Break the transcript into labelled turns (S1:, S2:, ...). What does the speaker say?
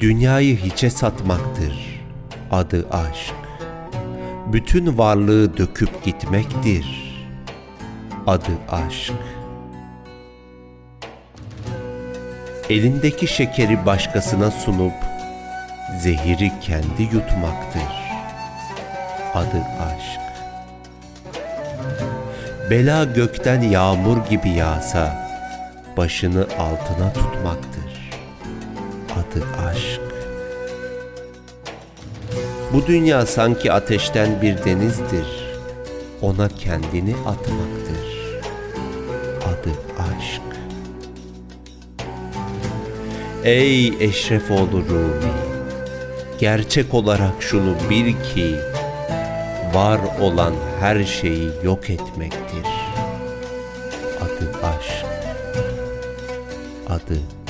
S1: Dünyayı hiçe satmaktır. Adı aşk. Bütün varlığı döküp gitmektir. Adı aşk. Elindeki şekeri başkasına sunup zehiri kendi yutmaktır. Adı aşk. Bela gökten yağmur gibi yağsa başını altına tutmaktır. Adı aşk. Bu dünya sanki ateşten bir denizdir. Ona kendini atmaktır. Adı aşk. Ey Eşrefoğlu Rumi! Gerçek olarak şunu bil ki, var olan her şeyi yok etmektir. Adı aşk. Adı